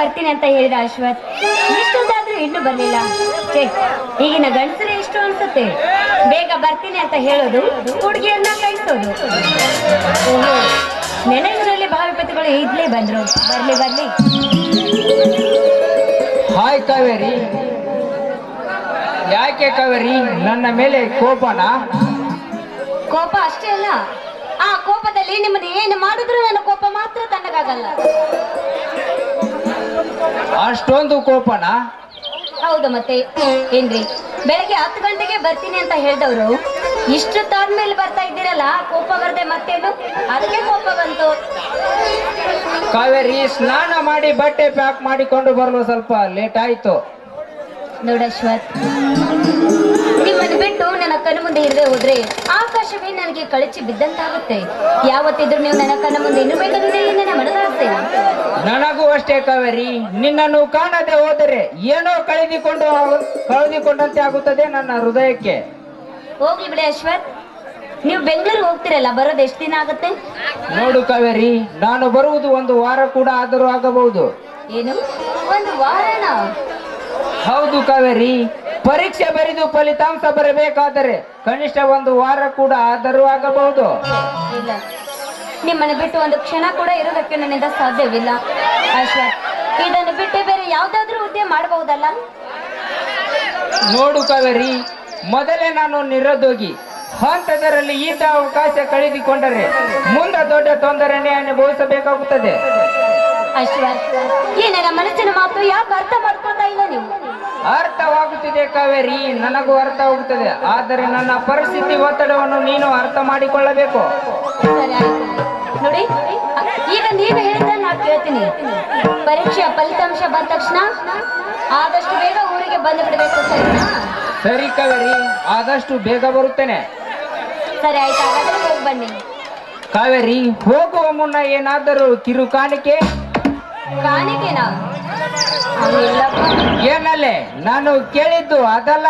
ಬರ್ತೀನಿ ಅಂತ ಹೇಳಿದ ಅಶ್ವಥ್. ಇಷ್ಟೊಂದಾದ್ರೂ ಇನ್ನೂ ಬರ್ಲಿಲ್ಲ. ಛೇ ಈಗಿನ ಗಂಡಸರೇ ಇಷ್ಟು ಅನ್ಸುತ್ತೆ. ಬೇಗ ಬರ್ತೀನಿ ಅಂತ ಹೇಳೋದು ಹುಡುಗಿಯನ್ನ ಕಳಿಸೋದು. ಓಹೋ ನೆನೆಯೂರಲ್ಲಿ ಭಾವಿಪತಿಗಳು ಇದ್ಲೇ ಬಂದ್ರು. ಬರ್ಲಿ ಬರ್ಲಿ. ಹಾಯ್ ಕಾವೇರಿ. ಯಾಕೆ ಕಾವೇರಿ? ನನ್ನ ಮೇಲೆ ಕೋಪನ? ಕೋಪ ಅಷ್ಟೇ ಅಲ್ಲ. ಆ ಕೋಪದಲ್ಲಿ ನಿಮ್ಮನ್ನ ಏನು ಮಾಡಿದ್ರು ನನ್ನ ಕೋಪ ಮಾತ್ರ ತಣ್ಣಗಾಗಲ್ಲ ಅಷ್ಟೊಂದು ಕೋಪನಾ? ಹೌದು ಮತ್ತೆ ಏನ್ರಿ ಬೆಳಗ್ಗೆ ಹತ್ತು ಗಂಟೆಗೆ ಬರ್ತೀನಿ ಅಂತ ಹೇಳಿದವರು ತಾಳ್ಮೇಲೆ ಬರ್ತಾ ಇದ್ದೀರಲ್ಲ ಕೋಪ ಬರದೆ ಮತ್ತೇನು? ಅದಕ್ಕೆ ಕೋಪ ಬಂತು. ಕಾವೇರಿ ಸ್ನಾನ ಮಾಡಿ ಬಟ್ಟೆ ಪ್ಯಾಕ್ ಮಾಡಿಕೊಂಡು ಬರಲು ಸ್ವಲ್ಪ ಲೇಟ್ ಆಯ್ತು. ನೋಡಶ್ವತ್ ಬಿಟ್ಟು ನನ್ನ ಕಣ್ಣು ಮುಂದೆ ಇರದೆ ಹೋದ್ರೆ ಆಕಾಶವೇ ನನಗೆ ಕಳಚಿ ಬಿದ್ದಂತಾಗುತ್ತೆ. ಯಾವತ್ತಿದ್ರು ನೀವು ನನ್ನ ಕಣ್ಣ ಮುಂದೆ ಇರಬೇಕಂದ್ರೆ ನನ್ನ ಮನದ ಆಸೆ ನನಗೂ ಅಷ್ಟೇ ಕಾವೇರಿ. ನಿನ್ನನ್ನು ಕಾಣದೆ ಹೋದರೆ ಏನೋ ಕಳೆದುಕೊಂಡು ಕಳೆದುಕೊಂಡಂತೆ ಆಗುತ್ತದೆ ನನ್ನ ಹೃದಯಕ್ಕೆ. ಹೋಗ್ಲಿ ಬಿಡಿ ಅಶ್ವತ್ ನೀವು ಬೆಂಗಳೂರು ಹೋಗ್ತಿರಲ್ಲ ಬರೋದು ಎಷ್ಟು ದಿನ ಆಗುತ್ತೆ? ನೋಡು ಕಾವೇರಿ ನಾನು ಬರುವುದು ಒಂದು ವಾರ ಕೂಡ ಆದರೂ ಆಗಬಹುದು. ಏನು? ಒಂದು ವಾರನಾ? ಹೌದು ಕಾವೇರಿ. ಪರೀಕ್ಷೆ ಬರೆದು ಫಲಿತಾಂಶ ಬರಬೇಕಾದರೆ ಕನಿಷ್ಠ ಒಂದು ವಾರ ಕೂಡ ಆದರೂ ಆಗಬಹುದು. ಇಲ್ಲ. ನಿಮ್ಮನ್ನು ಬಿಟ್ಟು ಒಂದು ಕ್ಷಣ ಕೂಡ ಇರೋದಕ್ಕೆ ನನ್ನಿಂದ ಸಾಧ್ಯವಿಲ್ಲ ಇದನ್ನು ಬಿಟ್ಟು ಬೇರೆ ಯಾವ್ದಾದ್ರೂ ಹುದ್ದೆ ಮಾಡಬಹುದಲ್ಲ? ನೋಡು ಕಾವೇರಿ ಮೊದಲೇ ನಾನು ನಿರುದ್ಯೋಗಿ. ಹಂತದರಲ್ಲಿ ಈತ ಅವಕಾಶ ಕಳೆದುಕೊಂಡರೆ ಮುಂದೆ ದೊಡ್ಡ ತೊಂದರೆನೇ ಅನುಭವಿಸಬೇಕಾಗುತ್ತದೆ. ಅಶ್ವತ್ ಈ ನನ್ನ ಮನಸ್ಸಿನ ಮಾತು ಯಾಕೆ ಅರ್ಥ ಮಾಡ್ಕೊತಾ ಇಲ್ಲ ನೀವು? ಅರ್ಥವಾಗುತ್ತಿದೆ ಕಾವೇರಿ ನನಗೂ ಅರ್ಥವಾಗುತ್ತದೆ. ಆದರೆ ನನ್ನ ಪರಿಸ್ಥಿತಿ ಒತ್ತಡವನ್ನು ನೀನು ಅರ್ಥ ಮಾಡಿಕೊಳ್ಳಬೇಕು. ನೋಡಿ ಈಗ ನೀನು ಹೇಳ್ತಾ ನಾ ಕೇಳ್ತೀನಿ. ಪರೀಕ್ಷೆಯ ಫಲಿತಾಂಶ ಬಂದ ತಕ್ಷಣ ಆದಷ್ಟು ಬೇಗ ಊರಿಗೆ ಬಂದು ಬಿಡಬೇಕು ಸರಿನಾ? ಸರಿ ಕಾವೇರಿ ಆದಷ್ಟು ಬೇಗ ಬರುತ್ತೇನೆ. ಸರಿ ಆಯ್ತು. ಹಾಗಾದ್ರೆ ಹೋಗಿ ಬನ್ನಿ. ಕಾವೇರಿ ಹೋಗುವ ಮುನ್ನ ಏನಾದರೂ ಕಿರು ಕಾಣಿಕೆ ಕಾಣಿಕೆನಾ? ಏನಲ್ಲೇ ನಾನು ಕೇಳಿದ್ದು ಅದಲ್ಲ.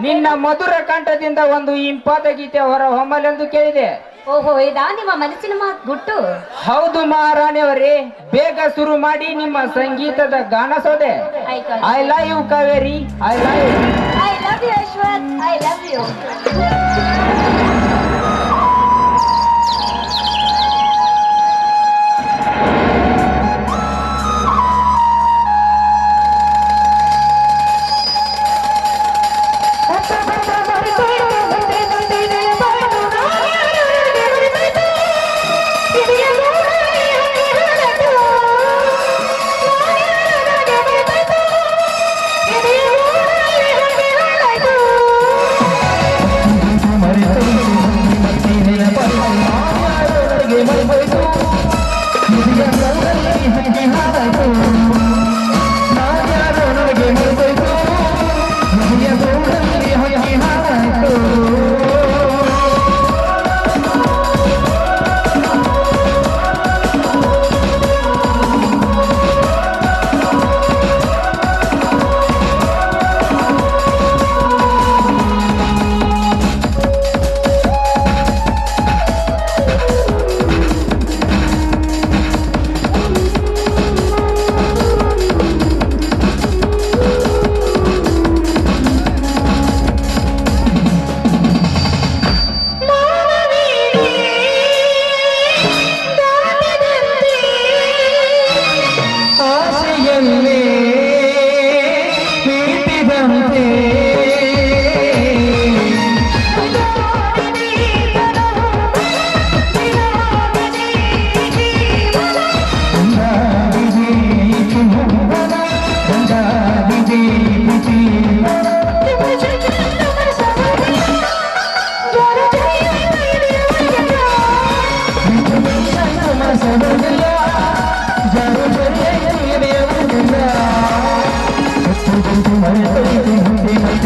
ನಿನ್ನ ಮಧುರ ಕಂಠದಿಂದ ಒಂದು ಇಂಪಾದ ಗೀತೆ ಹೊರ ಹೊಮ್ಮಲೆಂದು ಕೇಳಿದೆ. ಓಹೋ ಇದಾ ನಿಮ್ಮ ಮನಸ್ಸಿನ ಮಾತು ಗುಟ್ಟು? ಹೌದು ಮಹಾರಾಣಿ ಅವರೇ ಬೇಗ ಶುರು ಮಾಡಿ ನಿಮ್ಮ ಸಂಗೀತದ ಗಾನ Sode. I love you Kaveri. I love you I love you I love you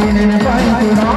నేను పాలించురా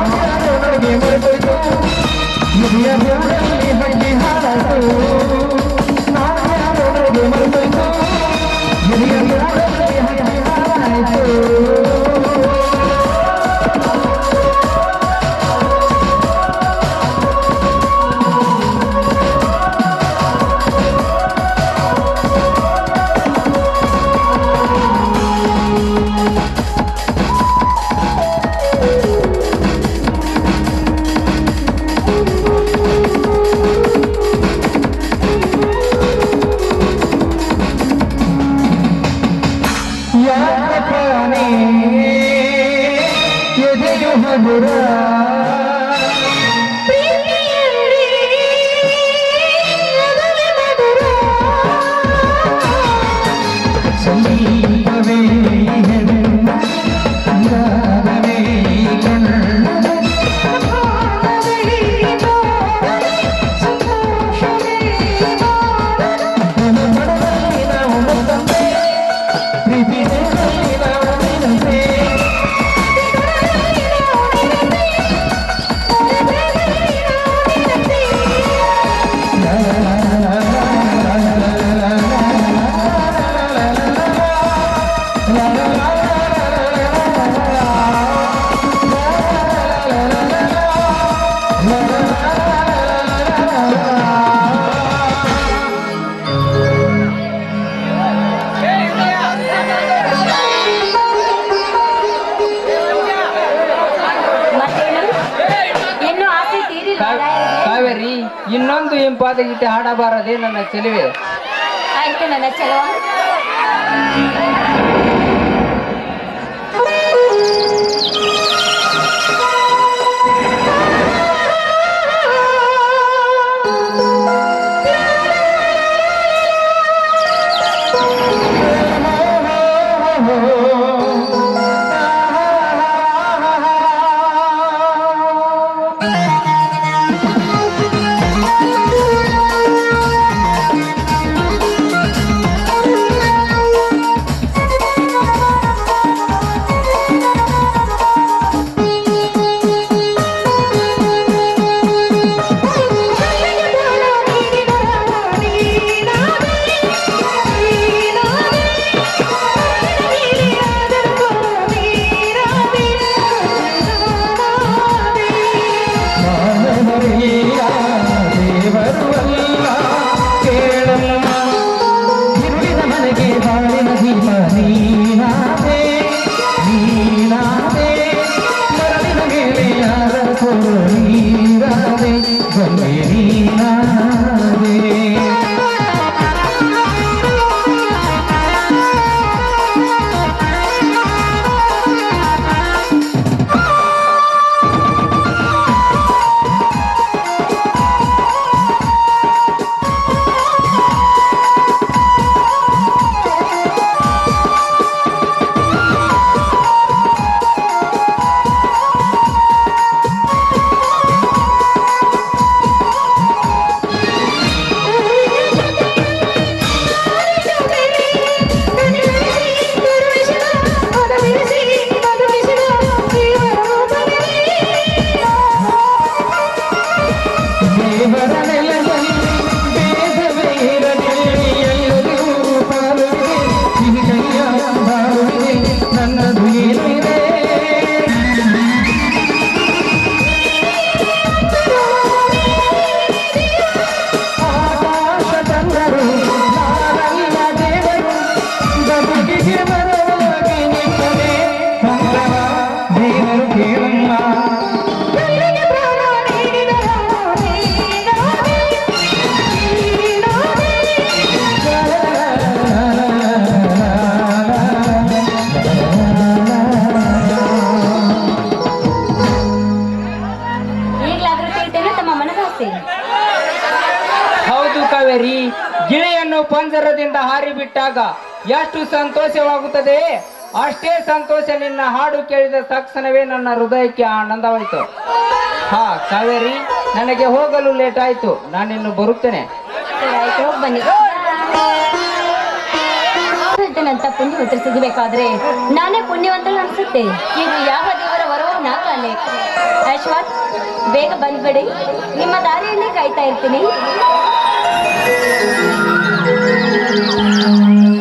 ಇನ್ನೊಂದು ಇಂಪಾದ ಗೀತೆ ಹಾಡಬಾರದೆ ನನ್ನ ಚೆಲುವೆ? ಆಯ್ತು ನನ್ನ ಚಲೋ ಮಾನವರಿಲ್ಲ Yeah. ಕಾವೇರಿ ಗಿಳಿಯನ್ನು ಪಂಜರದಿಂದ ಹಾರಿಬಿಟ್ಟಾಗ ಎಷ್ಟು ಸಂತೋಷವಾಗುತ್ತದೆ? ಅಷ್ಟೇ ಸಂತೋಷ ನಿನ್ನ ಹಾಡು ಕೇಳಿದ ತಕ್ಷಣವೇ ನನ್ನ ಹೃದಯಕ್ಕೆ ಆನಂದವಾಯಿತು. ಹಾ, ಕಾವೇರಿ, ನನಗೆ ಹೋಗಲು ಲೇಟ್ ಆಯ್ತು. ನಾನಿನ್ನು ಬರುತ್ತೇನೆ. ಬನ್ನಿ ಅಂತ ಸಿಗಬೇಕಾದ್ರೆ ನಾನೇ ಪುಣ್ಯವಂತ ಅನ್ಸುತ್ತೆ. ಇದು ಯಾವ ದೇವರ ವರವೂ ನಾ ಕಾಣೆ ಬೇಗ ಬಂದ್ಬಿಡಿ. ನಿಮ್ಮ ದಾರಿಯಲ್ಲೇ ಕಾಯ್ತಾ ಇರ್ತೀನಿ. Thank you.